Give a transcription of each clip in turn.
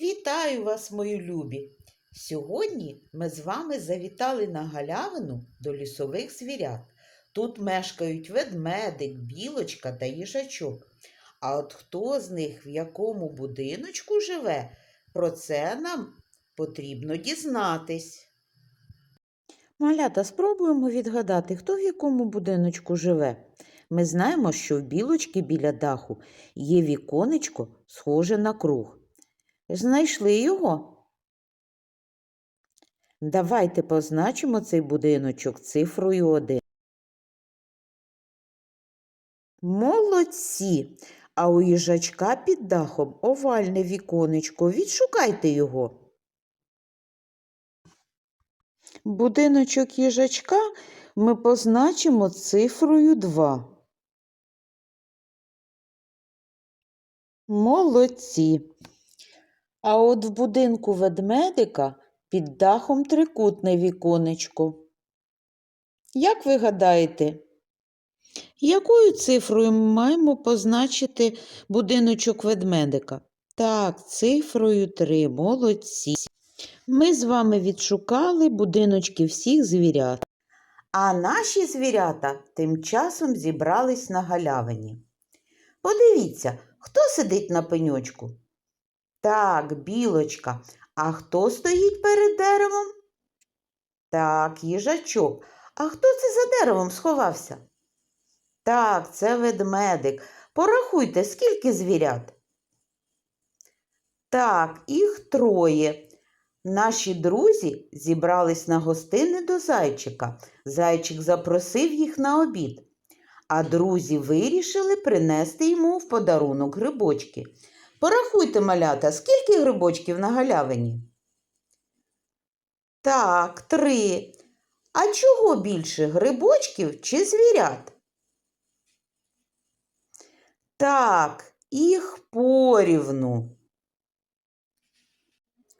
Вітаю вас, мої любі! Сьогодні ми з вами завітали на галявину до лісових звірят. Тут мешкають ведмедик, білочка та їжачок. А от хто з них в якому будиночку живе, про це нам потрібно дізнатись. Малята, спробуємо відгадати, хто в якому будиночку живе. Ми знаємо, що в білочки біля даху є віконечко, схоже на круг. Знайшли його? Давайте позначимо цей будиночок цифрою 1. Молодці! А у їжачка під дахом овальне віконечко. Відшукайте його. Будиночок їжачка ми позначимо цифрою 2. Молодці. А от в будинку ведмедика під дахом трикутне віконечко. Як ви гадаєте, якою цифрою ми маємо позначити будиночок ведмедика? Так, цифрою 3. Молодці. Ми з вами відшукали будиночки всіх звірят. А наші звірята тим часом зібрались на галявині. Подивіться, хто сидить на пеньочку? Так, білочка. А хто стоїть перед деревом? Так, їжачок. А хто це за деревом сховався? Так, це ведмедик. Порахуйте, скільки звірят. Так, їх троє. Наші друзі зібрались на гостини до зайчика. Зайчик запросив їх на обід, а друзі вирішили принести йому в подарунок грибочки. Порахуйте, малята, скільки грибочків на галявині? Так, три. А чого більше грибочків чи звірят? Так, їх порівну.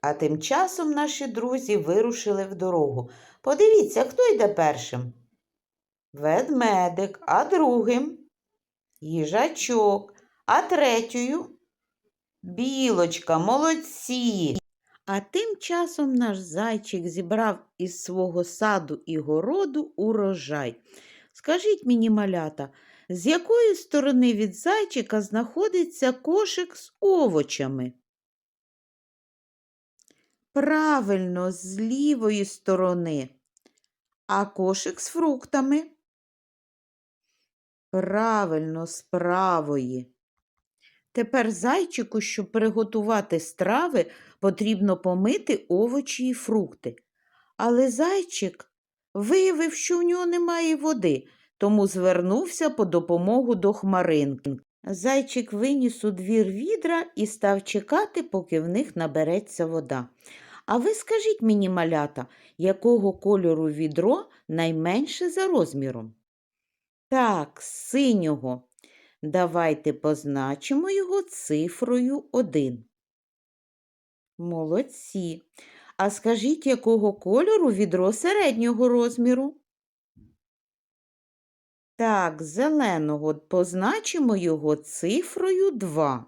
А тим часом наші друзі вирушили в дорогу. Подивіться, хто йде першим? Ведмедик, а другим їжачок, а третьою білочка, молодці. А тим часом наш зайчик зібрав із свого саду і городу урожай. Скажіть мені, малята, з якої сторони від зайчика знаходиться кошик з овочами? Правильно, з лівої сторони. А кошик з фруктами? Правильно, з правої. Тепер зайчику, щоб приготувати страви, потрібно помити овочі і фрукти. Але зайчик виявив, що в нього немає води, тому звернувся по допомогу до хмаринки. Зайчик виніс у двір відра і став чекати, поки в них набереться вода. А ви скажіть мені, малята, якого кольору відро найменше за розміром? Так, синього. Давайте позначимо його цифрою 1. Молодці. А скажіть, якого кольору відро середнього розміру? Так, зеленого позначимо його цифрою 2.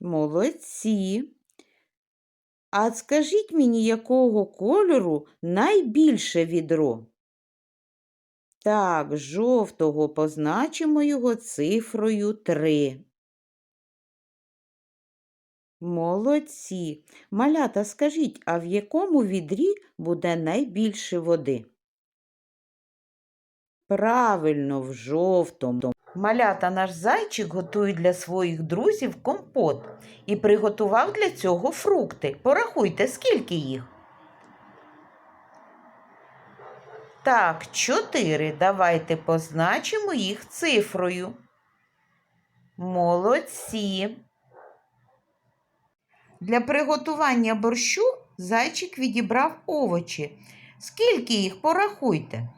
Молодці. А скажіть мені, якого кольору найбільше відро? Так, жовтого позначимо його цифрою 3. Молодці. Малята, скажіть, а в якому відрі буде найбільше води? Правильно, в жовтому. Малята наш зайчик готує для своїх друзів компот і приготував для цього фрукти. Порахуйте, скільки їх. Так, чотири. Давайте позначимо їх цифрою. Молодці. Для приготування борщу зайчик відібрав овочі. Скільки їх порахуйте?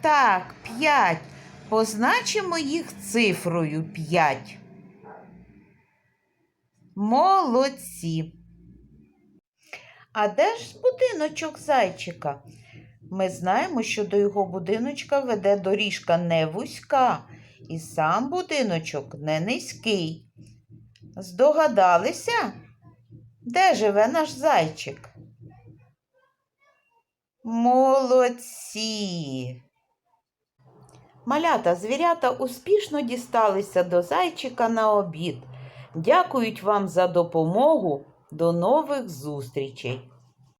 Так, п'ять. Позначимо їх цифрою 5. Молодці. А де ж будиночок зайчика? Ми знаємо, що до його будиночка веде доріжка не вузька І сам будиночок не низький. Здогадалися, де живе наш зайчик? Молодці! Малята звірята успішно дісталися до зайчика на обід. Дякують вам за допомогу. До нових зустрічей!